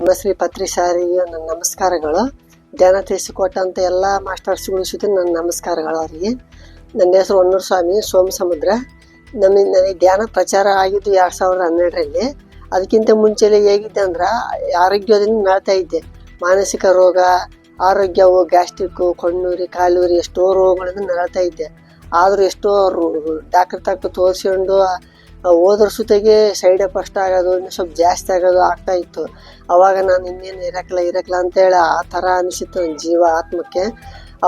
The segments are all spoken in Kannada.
ನಮಶ್ರೀ ಪತ್ರಿ ಸಾರಿಗೆ ನನ್ನ ನಮಸ್ಕಾರಗಳು. ಧ್ಯಾನ ತಿಳಿಸಿಕೊಟ್ಟಂಥ ಎಲ್ಲ ಮಾಸ್ಟರ್ಸ್ಗಳು ಸುತ್ತ ನನ್ನ ನಮಸ್ಕಾರಗಳು ಅವರಿಗೆ. ನನ್ನ ಹೆಸರು ಹೊನ್ನೂರು ಸ್ವಾಮಿ ಸೋಮ ಸಮುದ್ರ ನಮ್ಮ ನನಗೆ ಧ್ಯಾನ ಪ್ರಚಾರ ಆಗಿದ್ದು ಎರಡು ಸಾವಿರದ ಹನ್ನೆರಡರಲ್ಲಿ. ಅದಕ್ಕಿಂತ ಮುಂಚೆಲೆ ಹೇಗಿದ್ದೆ ಅಂದ್ರೆ ಆರೋಗ್ಯದಿಂದ ನಳ್ತಾ ಇದ್ದೆ. ಮಾನಸಿಕ ರೋಗ, ಆರೋಗ್ಯವು ಗ್ಯಾಸ್ಟ್ರಿಕ್ಕು, ಕಣ್ಣೂರಿ, ಕಾಲೂರಿ ಎಷ್ಟೋ ರೋಗಗಳನ್ನು ನರಳ್ತಾ ಇದ್ದೆ. ಆದರೂ ಎಷ್ಟೋ ಡಾಕ್ಟರ್ ತಕ್ಕ ತೋರಿಸ್ಕೊಂಡು ಹೋದ್ರ ಸುತೆಗೆ ಸೈಡ್ ಎಫೆಕ್ಟ್ ಆಗೋದು, ಇನ್ನು ಸ್ವಲ್ಪ ಜಾಸ್ತಿ ಆಗೋದು ಆಗ್ತಾ ಇತ್ತು. ಅವಾಗ ನಾನು ಇನ್ನೇನು ಇರಕ್ಲ ಇರಕ್ಲ ಅಂತೇಳಿ ಆ ಥರ ಅನಿಸಿತ್ತು ನನ್ನ ಜೀವ, ಆತ್ಮಕ್ಕೆ.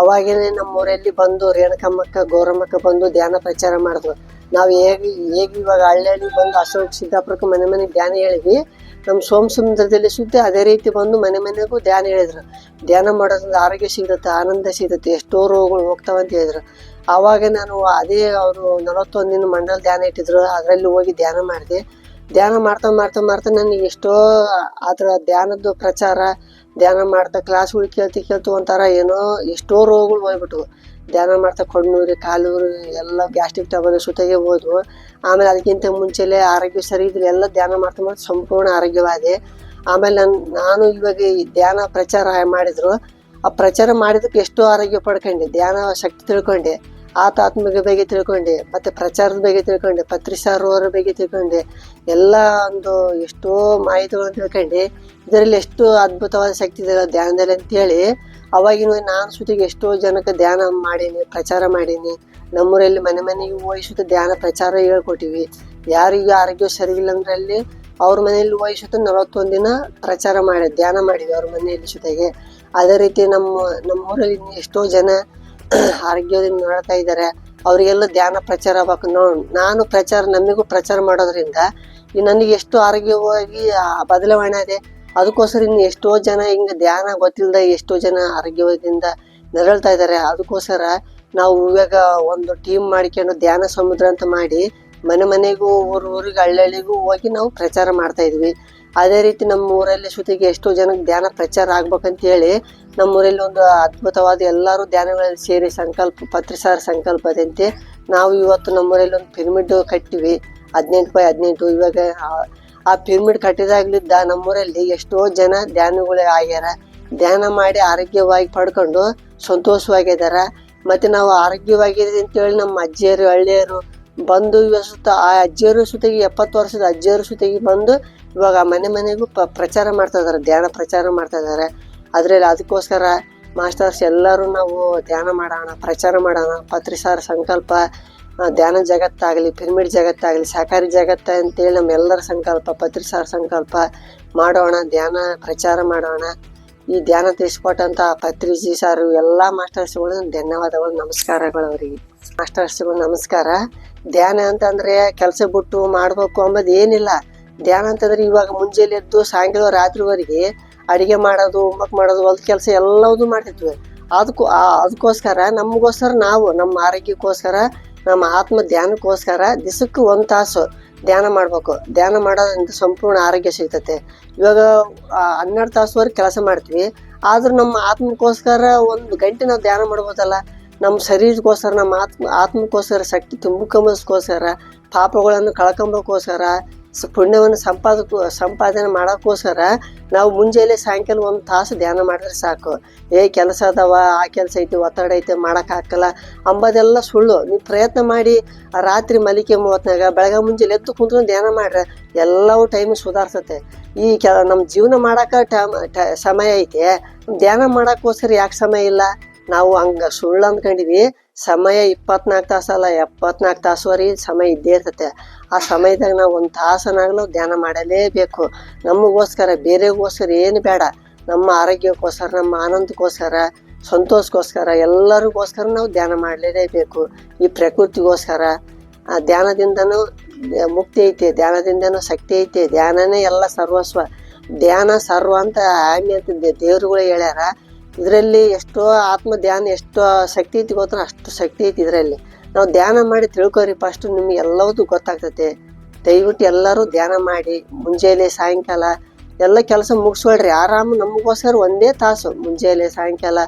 ಅವಾಗೇನೆ ನಮ್ಮೂರಲ್ಲಿ ಬಂದು ರೇಣುಕಮ್ಮಕ್ಕ, ಗೌರಮ್ಮಕ್ಕ ಬಂದು ಧ್ಯಾನ ಪ್ರಚಾರ ಮಾಡಿದ್ರು. ನಾವು ಹೇಗೆ ಹೇಗೆ ಇವಾಗ ಹಳ್ಳಿಯಲ್ಲಿ ಬಂದು ಅಶೋಕ್ ಸಿದ್ದಾಪುರಕ್ಕೆ ಮನೆ ಮನೆಗೆ ಧ್ಯಾನ ಹೇಳಿದ್ವಿ. ನಮ್ಮ ಸೋಮ ಸಮುದ್ರದಲ್ಲಿ ಸುದ್ದಿ ಅದೇ ರೀತಿ ಬಂದು ಮನೆ ಮನೆಗೂ ಧ್ಯಾನ ಹೇಳಿದ್ರು. ಧ್ಯಾನ ಮಾಡೋದ್ರಿಂದ ಆರೋಗ್ಯ ಸಿಗುತ್ತೆ, ಆನಂದ ಸಿಗುತ್ತೆ, ಎಷ್ಟೋ ರೋಗಗಳು ಹೋಗ್ತಾವಂತ ಹೇಳಿದ್ರು. ಆವಾಗ ನಾನು ಅದೇ ಅವರು ನಲವತ್ತೊಂದಿನ ಮಂಡಲ ಧ್ಯಾನ ಇಟ್ಟಿದ್ರು, ಅದರಲ್ಲಿ ಹೋಗಿ ಧ್ಯಾನ ಮಾಡಿದೆ. ಧ್ಯಾನ ಮಾಡ್ತಾ ಮಾಡ್ತಾ ಮಾಡ್ತಾ ನನಗೆ ಎಷ್ಟೋ ಅದರ ಧ್ಯಾನದ್ದು ಪ್ರಚಾರ, ಧ್ಯಾನ ಮಾಡ್ತಾ ಕ್ಲಾಸ್ಗಳು ಕೇಳ್ತಿ ಕೇಳ್ತು ಒಂಥರ ಏನೋ ಎಷ್ಟೋ ರೋಗಗಳು ಹೋಗ್ಬಿಟ್ವು. ಧ್ಯಾನ ಮಾಡ್ತಾ ಕಣ್ಣೂರಿ ಕಾಲೂರು ಎಲ್ಲ ಗ್ಯಾಸ್ಟ್ರಿಕ್ ಟಬಲ್ ಸುತ್ತಿಗೆ ಹೋದ್ವು. ಆಮೇಲೆ ಅದಕ್ಕಿಂತ ಮುಂಚೆಲೆ ಆರೋಗ್ಯ ಸರಿ ಇದ್ರೆ ಎಲ್ಲ ಧ್ಯಾನ ಮಾಡ್ತಾ ಮಾಡ್ತಾ ಸಂಪೂರ್ಣ ಆರೋಗ್ಯವಾದೆ. ಆಮೇಲೆ ನಾನು ಇವಾಗ ಈ ಧ್ಯಾನ ಪ್ರಚಾರ ಮಾಡಿದ್ರು. ಆ ಪ್ರಚಾರ ಮಾಡಿದಕ್ಕೆ ಎಷ್ಟೋ ಆರೋಗ್ಯ ಪಡ್ಕೊಂಡೆ, ಧ್ಯಾನ, ಶಕ್ತಿ ತಿಳ್ಕೊಂಡೆ ಆತಾತ್ಮಿಕ ಬಗ್ಗೆ ತಿಳ್ಕೊಂಡೆ, ಮತ್ತೆ ಪ್ರಚಾರದ ಬಗ್ಗೆ ತಿಳ್ಕೊಂಡೆ ಪತ್ರಿಸಾರ್ ಅವರ ಬಗ್ಗೆ ತಿಳ್ಕೊಂಡೆ, ಎಲ್ಲ ಒಂದು ಎಷ್ಟೋ ಮಾಹಿತಿಗಳನ್ನು ತಿಳ್ಕೊಂಡೆ. ಇದರಲ್ಲಿ ಎಷ್ಟು ಅದ್ಭುತವಾದ ಶಕ್ತಿ ಇದೆ ಧ್ಯಾನದಲ್ಲಿ ಅಂತೇಳಿ ಅವಾಗಿನ ನಾನು ಸುತ್ತಿಗೆ ಎಷ್ಟೋ ಜನಕ್ಕೆ ಧ್ಯಾನ ಮಾಡೀನಿ, ಪ್ರಚಾರ ಮಾಡೀನಿ. ನಮ್ಮೂರಲ್ಲಿ ಮನೆ ಮನೆಗೆ ಹೋಗಿ ಧ್ಯಾನ ಪ್ರಚಾರ ಹೇಳ್ಕೊಟ್ಟಿವಿ. ಯಾರಿಗೂ ಆರೋಗ್ಯ ಸರಿಯಿಲ್ಲ ಅಂದ್ರೆ ಅಲ್ಲಿ ಅವ್ರ ಮನೆಯಲ್ಲಿ ಹೋಗಿ ನಲವತ್ತೊಂದು ದಿನ ಪ್ರಚಾರ ಮಾಡಿ, ಧ್ಯಾನ ಮಾಡಿದ್ವಿ ಅವ್ರ ಮನೆಯಲ್ಲಿ ಸುತ್ತಿಗೆ ಅದೇ ರೀತಿ ನಮ್ಮ ನಮ್ಮೂರಲ್ಲಿ ಇನ್ನು ಎಷ್ಟೋ ಜನ ಆರೋಗ್ಯದಿಂದ ನೋಡ್ತಾ ಇದ್ದಾರೆ. ಅವರಿಗೆಲ್ಲ ಧ್ಯಾನ ಪ್ರಚಾರ ಆಗ್ಬೇಕು. ನೋ, ನಾನು ಪ್ರಚಾರ, ನಮಗೂ ಪ್ರಚಾರ ಮಾಡೋದ್ರಿಂದ ನನಗೆ ಎಷ್ಟು ಆರೋಗ್ಯವಾಗಿ ಬದಲಾವಣೆ ಇದೆ. ಅದಕ್ಕೋಸ್ಕರ ಇನ್ನು ಎಷ್ಟೋ ಜನ ಹಿಂಗೆ ಧ್ಯಾನ ಗೊತ್ತಿಲ್ಲದೆ ಎಷ್ಟೋ ಜನ ಆರೋಗ್ಯದಿಂದ ನರಳ್ತಾ ಇದ್ದಾರೆ. ಅದಕ್ಕೋಸ್ಕರ ನಾವು ಇವಾಗ ಒಂದು ಟೀಮ್ ಮಾಡ್ಕೊಂಡು ಧ್ಯಾನ ಸಮುದ್ರ ಅಂತ ಮಾಡಿ ಮನೆ ಮನೆಗೂ, ಊರು ಊರಿಗೆ ಹಳ್ಳಿಗೂ ಹೋಗಿ ನಾವು ಪ್ರಚಾರ ಮಾಡ್ತಾ ಇದ್ವಿ. ಅದೇ ರೀತಿ ನಮ್ಮ ಊರಲ್ಲಿ ಸುತ್ತಿಗೆ ಎಷ್ಟೋ ಜನಕ್ಕೆ ಧ್ಯಾನ ಪ್ರಚಾರ ಆಗ್ಬೇಕಂತ ಹೇಳಿ ನಮ್ಮೂರಲ್ಲಿ ಒಂದು ಅದ್ಭುತವಾದ ಎಲ್ಲರೂ ಧ್ಯಾನಗಳಲ್ಲಿ ಸೇರಿ ಸಂಕಲ್ಪ, ಪತ್ರಿಸಾರ ಸಂಕಲ್ಪದಂತೆ ನಾವು ಇವತ್ತು ನಮ್ಮೂರಲ್ಲಿ ಒಂದು ಪಿರಮಿಡ್ ಕಟ್ಟಿವಿ, ಹದಿನೆಂಟು ಬೈ ಹದಿನೆಂಟು. ಇವಾಗ ಆ- ಪಿರಮಿಡ್ ಕಟ್ಟಿದಾಗ್ಲಿದ್ದ ನಮ್ಮೂರಲ್ಲಿ ಎಷ್ಟೋ ಜನ ಧ್ಯಾನಗಳು ಆಗ್ಯಾರ. ಧ್ಯಾನ ಮಾಡಿ ಆರೋಗ್ಯವಾಗಿ ಪಡ್ಕೊಂಡು ಸಂತೋಷವಾಗಿದ್ದಾರ ಮತ್ತೆ ನಾವು ಆರೋಗ್ಯವಾಗಿದ್ದೀವಿ ಅಂತೇಳಿ ನಮ್ಮ ಅಜ್ಜಿಯರು, ಹಳ್ಳಿಯರು ಬಂದು ಸುತ್ತ ಆ ಅಜ್ಜಿಯರು ಸುತ್ತಿಗೆ ಎಪ್ಪತ್ತು ವರ್ಷದ ಅಜ್ಜಿಯರು ಸುತ್ತಿಗೆ ಬಂದು ಇವಾಗ ಮನೆ ಮನೆಗೂ ಪ ಪ್ರಚಾರ ಮಾಡ್ತಾ ಇದಾರೆ, ಧ್ಯಾನ ಪ್ರಚಾರ ಮಾಡ್ತಾ ಇದ್ದಾರೆ ಅದರಲ್ಲಿ ಅದಕ್ಕೋಸ್ಕರ ಮಾಸ್ಟರ್ಸ್ ಎಲ್ಲರೂ ನಾವು ಧ್ಯಾನ ಮಾಡೋಣ, ಪ್ರಚಾರ ಮಾಡೋಣ. ಪತ್ರಿಸಾರ ಸಂಕಲ್ಪ ಧ್ಯಾನ ಜಗತ್ತಾಗಲಿ, ಪಿರಮಿಡ್ ಜಗತ್ತಾಗಲಿ ಸಹಕಾರಿ ಜಗತ್ತ ಅಂತೇಳಿ ನಮ್ಮೆಲ್ಲರ ಸಂಕಲ್ಪ ಪತ್ರಿಸಾರ ಸಂಕಲ್ಪ ಮಾಡೋಣ, ಧ್ಯಾನ ಪ್ರಚಾರ ಮಾಡೋಣ. ಈ ಧ್ಯಾನ ತಿಳಿಸ್ಕೊಟ್ಟಂಥ ಪತ್ರಿಜಿ ಸಾರು, ಎಲ್ಲ ಮಾಸ್ಟರ್ಸ್ಗಳು ಧನ್ಯವಾದಗಳು, ನಮಸ್ಕಾರಗಳು ಅವರಿಗೆ. ಮಾಸ್ಟರ್ಸ್ಗಳು ನಮಸ್ಕಾರ. ಧ್ಯಾನ ಅಂತಂದರೆ ಕೆಲಸ ಬಿಟ್ಟು ಮಾಡಬೇಕು ಅಂಬೋದು ಏನಿಲ್ಲ. ಧ್ಯಾನ ಅಂತಂದ್ರೆ ಇವಾಗ ಮುಂಜಾನೆ ಎದ್ದು ಸಾಯಂಕಾಲ ರಾತ್ರಿವರೆಗೆ ಅಡಿಗೆ ಮಾಡೋದು ಹೋಮ್ವರ್ಕ್ ಮಾಡೋದು, ಹೊಲದ ಕೆಲಸ ಎಲ್ಲವೂ ಮಾಡ್ತಿದ್ವಿ. ಅದಕ್ಕೂ ಅದಕ್ಕೋಸ್ಕರ ನಮಗೋಸ್ಕರ ನಾವು, ನಮ್ಮ ಆರೋಗ್ಯಕ್ಕೋಸ್ಕರ, ನಮ್ಮ ಆತ್ಮ ಧ್ಯಾನಕ್ಕೋಸ್ಕರ ದಿವಸಕ್ಕೆ ಒಂದು ತಾಸು ಧ್ಯಾನ ಮಾಡ್ಬೇಕು. ಧ್ಯಾನ ಮಾಡೋದ್ರಿಂದ ಸಂಪೂರ್ಣ ಆರೋಗ್ಯ ಸಿಗ್ತತೆ. ಇವಾಗ ಹನ್ನೆರಡು ತಾಸುವರೆಗೆ ಕೆಲಸ ಮಾಡ್ತೀವಿ. ಆದ್ರೂ ನಮ್ಮ ಆತ್ಮಕ್ಕೋಸ್ಕರ ಒಂದು ಗಂಟೆ ನಾವು ಧ್ಯಾನ ಮಾಡ್ಬೋದಲ್ಲ. ನಮ್ಮ ಶರೀರಕ್ಕೋಸ್ಕರ, ನಮ್ಮ ಆತ್ಮ ಆತ್ಮಕ್ಕೋಸ್ಕರ, ಶಕ್ತಿ ತುಂಬಕೊಂಬೋಸ್ಕೋಸ್ಕರ ಪಾಪಗಳನ್ನು ಕಳ್ಕೊಂಬೋಕ್ಕೋಸ್ಕರ ಸ ಪುಣ್ಯವನ್ನು ಸಂಪಾದಕ ಸಂಪಾದನೆ ಮಾಡೋಕ್ಕೋಸ್ಕರ ನಾವು ಮುಂಜಾನೆ ಸಾಯಂಕಾಲ ಒಂದು ತಾಸು ಧ್ಯಾನ ಮಾಡಿದ್ರೆ ಸಾಕು. ಏ, ಕೆಲಸ ಅದಾವ, ಆ ಕೆಲಸ ಐತಿ, ಒತ್ತಡ ಐತೆ ಮಾಡೋಕ್ಕಾಗಲ್ಲ ಅಂಬೋದೆಲ್ಲ ಸುಳ್ಳು. ನೀವು ಪ್ರಯತ್ನ ಮಾಡಿ, ರಾತ್ರಿ ಮಲಿಕೆ ಮೂವತ್ನಾಗ ಬೆಳಗ್ಗೆ ಮುಂಜಾನೆ ಎದ್ದು ಕುಂತ್ಕೊಂಡು ಧ್ಯಾನ ಮಾಡ್ರೆ ಎಲ್ಲವೂ ಟೈಮ್ ಸುಧಾರಿಸುತ್ತೆ. ಈ ಕೆಲ ನಮ್ಮ ಜೀವನ ಮಾಡೋಕೆ ಟೈಮ್ ಟ, ಸಮಯ ಐತೆ. ಧ್ಯಾನ ಮಾಡೋಕ್ಕೋಸ್ಕರ ಯಾಕೆ ಸಮಯ ಇಲ್ಲ? ನಾವು ಹಂಗೆ ಸುಳ್ಳು ಅಂದ್ಕೊಂಡಿವಿ. ಸಮಯ ಇಪ್ಪತ್ನಾಲ್ಕು ತಾಸಲ್ಲ ಎಪ್ಪತ್ನಾಲ್ಕು ತಾಸುವರೆಗೆ ಸಮಯ ಇದ್ದೇ ಇರ್ತೈತೆ. ಆ ಸಮಯದಾಗ ನಾವು ಒಂದು ತಾಸನಾಗಲೂ ಧ್ಯಾನ ಮಾಡಲೇಬೇಕು. ನಮಗೋಸ್ಕರ, ಬೇರೆಗೋಸ್ಕರ ಏನು ಬೇಡ. ನಮ್ಮ ಆರೋಗ್ಯಕ್ಕೋಸ್ಕರ, ನಮ್ಮ ಆನಂದಕ್ಕೋಸ್ಕರ ಸಂತೋಷಕ್ಕೋಸ್ಕರ ಎಲ್ಲರಿಗೋಸ್ಕರ ನಾವು ಧ್ಯಾನ ಮಾಡಲೇಬೇಕು. ಈ ಪ್ರಕೃತಿಗೋಸ್ಕರ. ಆ ಧ್ಯಾನದಿಂದನೂ ಮುಕ್ತಿ ಐತೆ, ಧ್ಯಾನದಿಂದನೂ ಶಕ್ತಿ ಐತೆ, ಧ್ಯಾನನೇ ಎಲ್ಲ ಸರ್ವಸ್ವ. ಧ್ಯಾನ ಸರ್ವ ಅಂತ ಆಮೆ ಅಂತ ದೇ- ಹೇಳ್ಯಾರ. ಇದರಲ್ಲಿ ಎಷ್ಟೋ ಆತ್ಮ ಧ್ಯಾನ ಎಷ್ಟೋ ಶಕ್ತಿ ಐತಿ ಗೊತ್ತ? ಅಷ್ಟು ಶಕ್ತಿ ಐತಿ ಇದರಲ್ಲಿ. ನಾವು ಧ್ಯಾನ ಮಾಡಿ ತಿಳ್ಕೊರಿ ಫಸ್ಟ್ ನಿಮ್ಗೆ ಎಲ್ಲವೂ ಗೊತ್ತಾಗ್ತೈತೆ. ದಯವಿಟ್ಟು ಎಲ್ಲರೂ ಧ್ಯಾನ ಮಾಡಿ, ಮುಂಜಾನೆ, ಸಾಯಂಕಾಲ ಎಲ್ಲ ಕೆಲಸ ಮುಗಿಸ್ಕೊಳ್ರಿ. ಆರಾಮ ನಮಗೋಸ್ಕರ ಒಂದೇ ತಾಸು, ಮುಂಜಾನೆ, ಸಾಯಂಕಾಲ,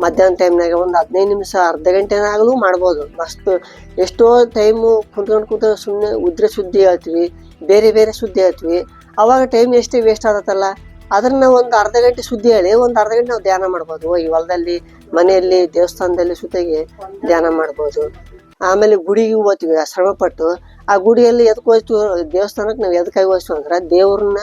ಮಧ್ಯಾಹ್ನ ಟೈಮ್ನಾಗ ಒಂದು ಹದಿನೈದು ನಿಮಿಷ, ಅರ್ಧ ಗಂಟೆನಾಗಲೂ ಮಾಡ್ಬೋದು. ಅಷ್ಟು ಎಷ್ಟೋ ಟೈಮು ಕುಂತ್ಕೊಂಡು ಕುಂತ ಸುಮ್ಮನೆ ಉದ್ರೆ ಸುದ್ದಿ ಹೇಳ್ತೀವಿ, ಬೇರೆ ಬೇರೆ ಸುದ್ದಿ ಹೇಳ್ತೀವಿ. ಅವಾಗ ಟೈಮ್ ಎಷ್ಟೇ ವೇಸ್ಟ್ ಆಗತ್ತಲ್ಲ? ಅದನ್ನ ಒಂದು ಅರ್ಧ ಗಂಟೆ ಸುದ್ದಿ ಹೇಳಿ, ಒಂದು ಅರ್ಧ ಗಂಟೆ ನಾವು ಧ್ಯಾನ ಮಾಡ್ಬೋದು. ಈ ಹೊಲದಲ್ಲಿ, ಮನೆಯಲ್ಲಿ, ದೇವಸ್ಥಾನದಲ್ಲಿ ಸುತ್ತಿಗೆ ಧ್ಯಾನ ಮಾಡ್ಬೋದು. ಆಮೇಲೆ ಗುಡಿಗೆ ಹೋಗ್ತೀವಿ ಆ ಶ್ರಮಪಟ್ಟು ಆ ಗುಡಿಯಲ್ಲಿ ಎದಕ್ಕೆ ದೇವಸ್ಥಾನಕ್ಕೆ ನಾವು ಎದಕ್ಕೆ ಹೋಯ್ತು ಅಂದ್ರೆ, ದೇವ್ರನ್ನ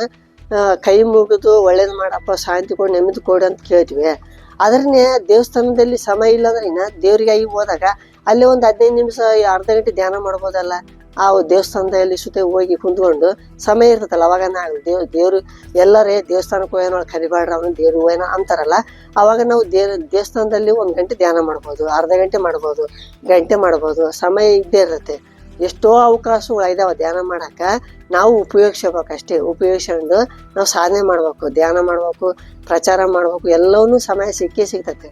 ಕೈ ಮುಗಿದು ಒಳ್ಳೇದು ಮಾಡಪ್ಪ, ಶಾಂತಿ ಕೊಡು, ನೆಮ್ಮದಿ ಕೊಡು ಅಂತ ಕೇಳ್ತೀವಿ. ಅದನ್ನೇ ದೇವಸ್ಥಾನದಲ್ಲಿ ಸಮಯ ಇಲ್ಲ ಅಂದ್ರೆ ಇನ್ನ ದೇವ್ರಿಗಾಗಿ ಹೋದಾಗ, ಅಲ್ಲಿ ಒಂದು ಹದಿನೈದು ನಿಮಿಷ, ಅರ್ಧ ಗಂಟೆ ಧ್ಯಾನ ಮಾಡ್ಬೋದಲ್ಲ. ಆ ದೇವಸ್ಥಾನದಲ್ಲಿ ಸುತ್ತ ಹೋಗಿ ಕುಂತ್ಕೊಂಡು ಸಮಯ ಇರ್ತದಲ್ಲ, ಅವಾಗ ನಾವು ದೇವ್, ದೇವ್ರು ಎಲ್ಲರೇ ದೇವಸ್ಥಾನಕ್ಕೆ ಏನೋ ಕರಿಬೇಡ್ರ ಅವನು ದೇವ್ರು ಹೋಗೋಣ ಅಂತಾರಲ್ಲ, ಅವಾಗ ನಾವು ದೇವ್, ದೇವಸ್ಥಾನದಲ್ಲಿ ಒಂದು ಗಂಟೆ ಧ್ಯಾನ ಮಾಡ್ಬೋದು, ಅರ್ಧ ಗಂಟೆ ಮಾಡ್ಬೋದು ಗಂಟೆ ಮಾಡ್ಬೋದು, ಸಮಯ ಇದ್ದೇ ಇರುತ್ತೆ. ಎಷ್ಟೋ ಅವಕಾಶಗಳು ಇದಾವೆ ಧ್ಯಾನ ಮಾಡಕ್ಕ, ನಾವು ಉಪಯೋಗಿಸ್ಬೇಕು ಅಷ್ಟೇ ಉಪಯೋಗಿಸ್ಕೊಂಡು ನಾವು ಸಾಧನೆ ಮಾಡ್ಬೇಕು, ಧ್ಯಾನ ಮಾಡ್ಬೇಕು, ಪ್ರಚಾರ ಮಾಡ್ಬೇಕು, ಎಲ್ಲವನ್ನೂ ಸಮಯ ಸಿಕ್ಕೇ ಸಿಗ್ತೈತೆ.